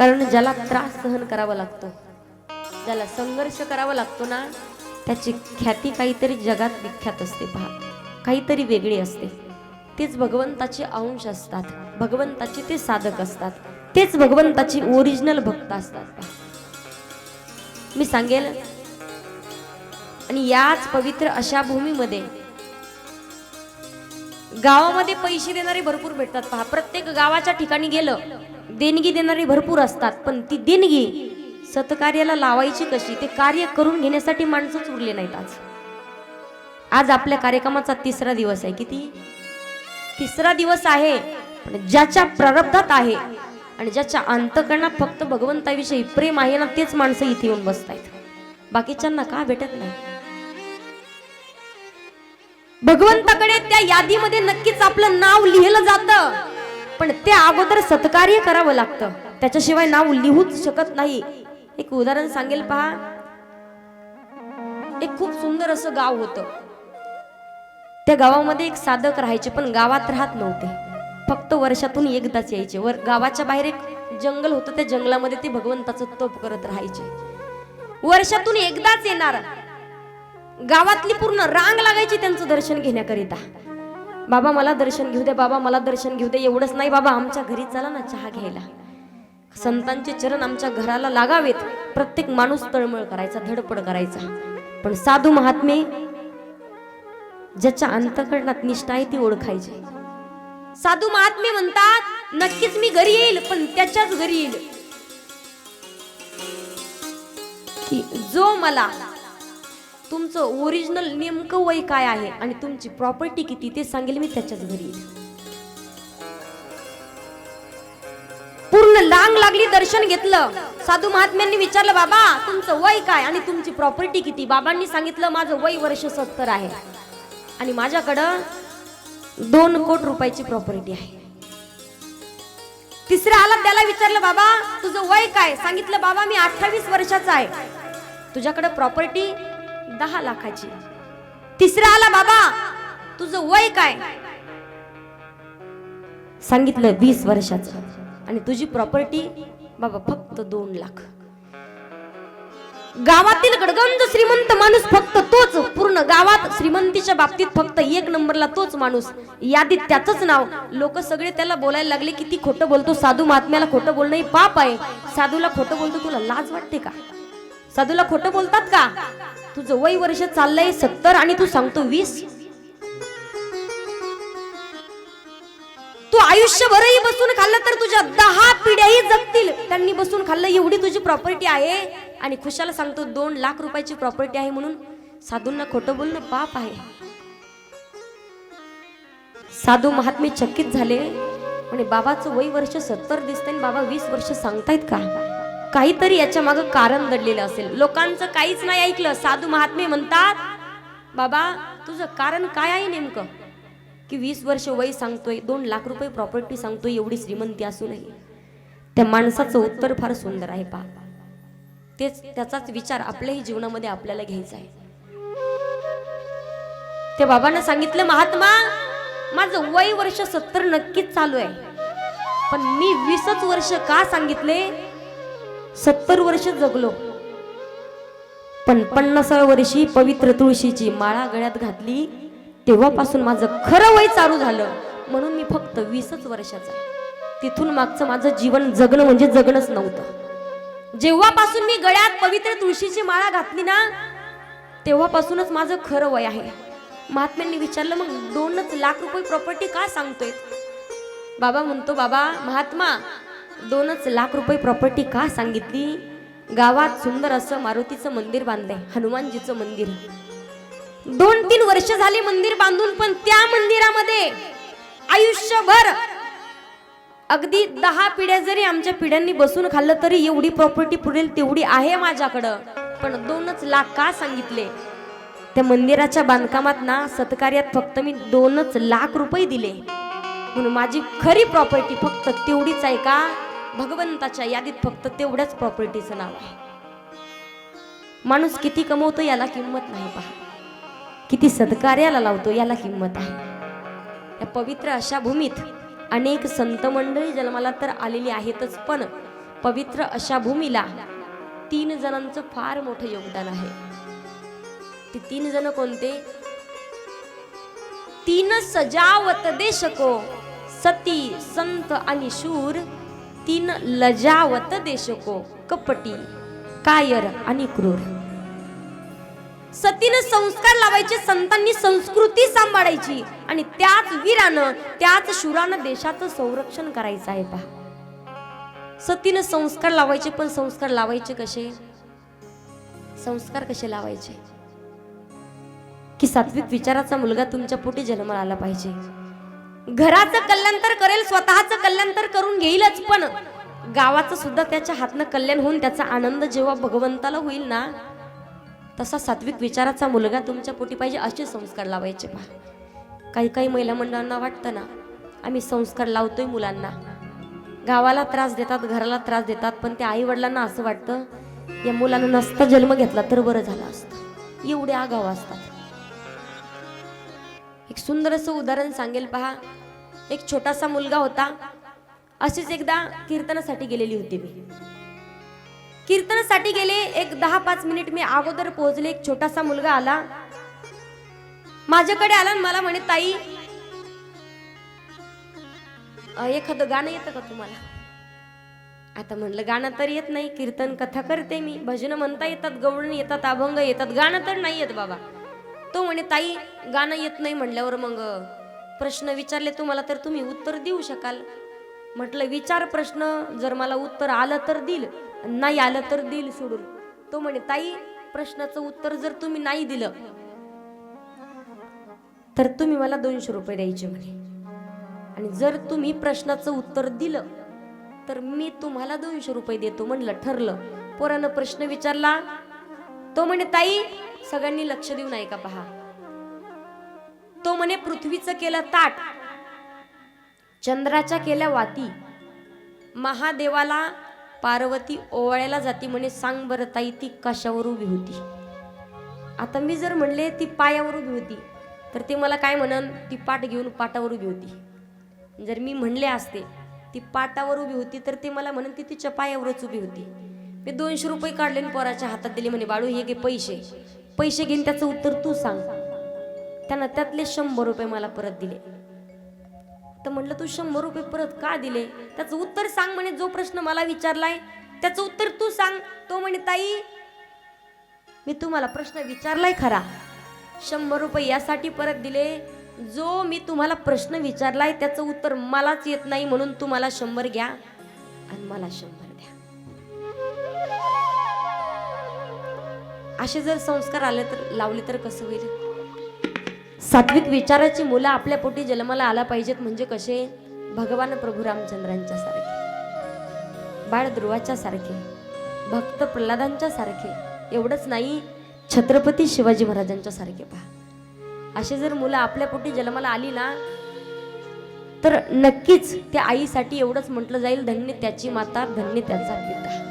कारण ज्याला त्रास सहन करावा लागतो ज्याला संघर्ष करावा लागतो ना त्याची ख्याती काहीतरी जगात विख्यात असते पहा. काहीतरी वेगळी असते. तेच भगवंताचे अंश असतात. भगवंताचे ते साधक असतात. तेच भगवंताची ओरिजिनल भक्त असतात पहा. मी सांगेल आणि याच पवित्र अशा भूमीमध्ये गावामध्ये पैसे देणारे भरपूर भेटतात पहा. प्रत्येक गावाच्या ठिकाणी गेलं देणगी देणारी भरपूर असतात पण ती देणगी सतकार्याला लावायची कशी? ते कार्य करून घेण्यासाठी माणसंच उरले नाहीत आज. आज आपल्या कार्यक्रमाचा तिसरा दिवस आहे. किती? तिसरा दिवस आहे पण ज्याच्या प्रारब्धात आहे आणि ज्याच्या अंतकरणात फक्त भगवंताविषयी प्रेम आहे ना तेच माणसं इथे येऊन बसतायत. बाकीच्यांना का भेटत नाही? भगवंताकडे त्या यादीमध्ये नक्कीच आपलं नाव लिहिलं जातं. पण ते अगोदर सत्कार्य करावं लागतं. त्याच्याशिवाय नाव लिहूच शकत नाही. एक उदाहरण सांगेल पहा. एक खूप सुंदर असं गाव होतं. त्या गावामध्ये एक साधक राहायचे पण गावात राहत नव्हते. फक्त वर्षातून एकदाच यायचे. वर गावाच्या बाहेर एक जंगल होतं. त्या जंगलामध्ये ते भगवंताचं तप करत राहायचे. वर्षातून एकदाच येणार. गावातली पूर्ण रांग लागायची त्यांचं दर्शन घेण्याकरिता. बाबा मला दर्शन घेऊ दे. बाबा मला दर्शन घेऊ दे. एवढंच नाही बाबा आमच्या घरी चला ना चहा घ्यायला. संतांचे चरण आमच्या घराला लागावेत. प्रत्येक माणूस तळमळ करायचा धडपड करायचा. पण साधू महात्मे ज्याच्या अंतकरणात निष्ठा आहे ती ओळखायची. साधू महात्मे म्हणतात नक्कीच मी घरी येईल पण त्याच्याच घरी येईल. जो मला तुमचं ओरिजिनल नेमकं वय काय आहे आणि तुमची प्रॉपर्टी किती ते सांगेल मी त्याच्याच घरी. येईल पूर्ण लांग लागली दर्शन घेतलं. साधू महात्म्यांनी विचारलं बाबा तुमचं वय काय आणि तुमची प्रॉपर्टी किती? बाबांनी सांगितलं माझं वय वर्ष सत्तर आहे आणि माझ्याकडं दोन कोट रुपयाची प्रॉपर्टी आहे. तिसऱ्या आला त्याला विचारलं बाबा तुझं वय काय? सांगितलं बाबा मी अठ्ठावीस वर्षाचा आहे. तुझ्याकडे प्रॉपर्टी दहा लाखाची. तिसरा आला बाबा तुझं वय काय? सांगितलं वीस वर्षाचं. आणि तुझी प्रॉपर्टी बाबा फक्त दोन लाख. गावातील गडगंज श्रीमंत माणूस फक्त तोच. पूर्ण गावात श्रीमंतीच्या बाबतीत फक्त एक नंबरला तोच माणूस. यादीत त्याच नाव. लोक सगळे त्याला बोलायला लागले किती खोटं बोलतो. साधू महात्म्याला खोटं बोलणं हे पाप आहे. साधूला खोटं बोलतो तुला लाज वाटते का? साधूला खोटं बोलतात का? तुझं वय वर्ष चाललंय सत्तर आणि तू सांगतो वीस. तू आयुष्यभरही बसून खाल्लं तर तुझ्या दहा पिढ्याही जगतील. त्यांनी बसून खाल्लं एवढी तुझी प्रॉपर्टी आहे. आणि खुशाला सांगतो दोन लाख रुपयाची प्रॉपर्टी आहे म्हणून साधूंना खोटं बोलणं पाप आहे. साधू महात्मे चकित झाले. म्हणे बाबाचं वय वर्ष सत्तर दिसतंय आणि बाबा वीस वर्ष सांगतायत का? काहीतरी याच्या मागं कारण दडलेलं असेल. लोकांचं काहीच नाही ऐकलं. साधू महात्मे म्हणतात बाबा तुझं कारण काय आहे नेमकं? की वीस वर्ष वय सांगतोय दोन लाख रुपये प्रॉपर्टी सांगतोय एवढी श्रीमंती असूनही. त्या माणसाचं उत्तर फार सुंदर आहे पा तेच त्याचाच विचार आपल्याही जीवनामध्ये आपल्याला घ्यायचा आहे. त्या बाबांना सांगितलं महात्मा माझं वय वर्ष सत्तर नक्कीच चालू आहे. पण मी वीसच वर्ष का सांगितले? सत्तर वर्ष जगलो. पण पन्नासाव्या वर्षी पवित्र तुळशीची माळा गळ्यात घातली तेव्हापासून माझं खरं वय चालू झालं. म्हणून मी फक्त वीसच वर्षाचा तिथून मागचं माझं जीवन जगणं म्हणजे जगणंच नव्हतं. जेव्हापासून मी गळ्यात पवित्र तुळशीची माळा घातली ना तेव्हापासूनच माझं खरं वय आहे. महात्म्यांनी विचारलं मग दोनच लाख रुपये प्रॉपर्टी का सांगतोय बाबा म्हणतो बाबा महात्मा दोनच लाख रुपये प्रॉपर्टी का सांगितली? गावात सुंदर असं मारुतीचं मंदिर बांधलंय हनुमानजीचं मंदिर. दोन तीन वर्ष झाली मंदिर बांधून पण त्या मंदिरामध्ये आयुष्यभर अगदी दहा पिढ्या जरी आमच्या पिढ्यांनी बसून खाल्लं तरी एवढी प्रॉपर्टी पुरेल तेवढी आहे माझ्याकडं. पण दोनच लाख का सांगितले? त्या मंदिराच्या बांधकामात ना सत्कार्यात फक्त मी दोनच लाख रुपये दिले. म्हणून माझी खरी प्रॉपर्टी फक्त तेवढीच आहे का? भगवंताच्या यादीत फक्त तेवढ्याच प्रॉपर्टीचं नाव आहे. माणूस किती कमवतो याला किंमत नाही पहा. किती सत्कार्याला लावतो याला किंमत आहे. या पवित्र अशा भूमीत अनेक संत मंडळी जन्माला तर आलेली आहेतच पण पवित्र अशा भूमीला तीन जणांचं फार मोठं योगदान आहे. ते तीन जण कोणते? तीन सजावत देशको सती संत आणि शूर तीन लजावत देशको कपटी कायर आणि क्रूर. सतीनं संस्कार लावायचे संतांनी संस्कृती सांभाळायची आणि त्याच वीरानं त्याच शूरानं देशाचं संरक्षण करायचं आहे पहा. सतीनं संस्कार लावायचे पण संस्कार लावायचे कसे? संस्कार कसे लावायचे? की सात्विक विचाराचा मुलगा तुमच्या पोटी जन्माला आला पाहिजे. घराचं कल्याण तर करेल स्वतःचं कल्याण तर करून घेईलच पण गावाचं सुद्धा त्याच्या हातनं कल्याण होऊन त्याचा आनंद जेव्हा भगवंताला होईल ना तसा सात्विक विचाराचा मुलगा तुमच्या पोटी पाहिजे असे संस्कार लावायचे पहा काही काही महिला मंडळांना वाटतं ना आम्ही संस्कार लावतोय मुलांना. गावाला त्रास देतात घराला त्रास देतात पण त्या आई वडिलांना असं वाटतं या मुलानं नसता जन्म घेतला तर बरं झालं असतं. एवढे आगाव असतात. एक सुंदर असं उदाहरण सांगेल पहा. एक छोटासा मुलगा होता. अशीच एकदा कीर्तनासाठी गेलेली होती मी. कीर्तनासाठी गेले एक दहा पाच मिनिट मी अगोदर पोहोचले एक छोटासा मुलगा आला. माझ्याकडे आला आणि मला म्हणे ताई एखादं गाणं येतं का तुम्हाला? आता म्हणलं गाणं तर येत नाही कीर्तन कथा करते मी. भजन म्हणता येतात गवळण येतात अभंग येतात गाणं तर नाही येत बाबा. तो म्हणे ताई गाणं येत नाही म्हणल्यावर मग प्रश्न विचारले तुम्हाला तर तुम्ही उत्तर देऊ शकाल. म्हटलं विचार प्रश्न जर मला उत्तर आलं तर दिल नाही आलं तर दिल सोडून. तो म्हणे ताई प्रश्नाचं उत्तर जर तुम्ही नाही दिलं तर तुम्ही मला दोनशे रुपये द्यायचे म्हणे. आणि जर तुम्ही प्रश्नाचं उत्तर दिलं तर मी तुम्हाला दोनशे रुपये देतो म्हणलं ठरलं. पोरानं प्रश्न विचारला. तो म्हणे ताई सगळ्यांनी लक्ष देऊन ऐका पहा. तो म्हणे पृथ्वीचं केलं ताट चंद्राच्या केल्या वाती महादेवाला पार्वती ओवाळ्याला जाती म्हणे सांग बरं ताई ती कशावर उभी होती? आता मी जर म्हणले ती पायावर उभी होती तर ते मला काय म्हणन ती पाठ घेऊन पाटावर उभी होती. जर मी म्हणले असते ती पाटावर उभी होती तर ते मला म्हणन ती तिच्या पायावरच उभी होती. मी दोनशे रुपये काढले आणि पोराच्या हातात दिले म्हणे बाळू हे घे पैसे. पैसे घेईन त्याचं उत्तर तू सांग. त्यानं त्यातले शंभर रुपये मला परत दिले. तर म्हटलं तू शंभर रुपये परत का दिले? त्याचं उत्तर सांग म्हणे जो प्रश्न मला विचारलाय त्याचं उत्तर तू सांग. तो म्हणे ताई मी तुम्हाला प्रश्न विचारलाय खरा. शंभर रुपये यासाठी परत दिले. जो मी तुम्हाला प्रश्न विचारलाय त्याचं उत्तर मलाच येत नाही म्हणून तुम्हाला शंभर घ्या आणि मला शंभर द्या. असे जर संस्कार आले तर लावले तर कसं होईल? सात्विक विचाराची मुलं आपल्या पोटी जन्माला आला पाहिजेत म्हणजे कसे? भगवान प्रभू रामचंद्रांच्या सारखे. बाळ ध्रुवाच्या सारखे. भक्त प्रल्हादांच्या सारखे. एवढंच नाही छत्रपती शिवाजी महाराजांच्या सारखे पहा. असे जर मुलं आपल्या पोटी जन्माला आली ना तर नक्कीच त्या आईसाठी एवढंच म्हटलं जाईल धन्य त्याची माता धन्य त्याचा पिता.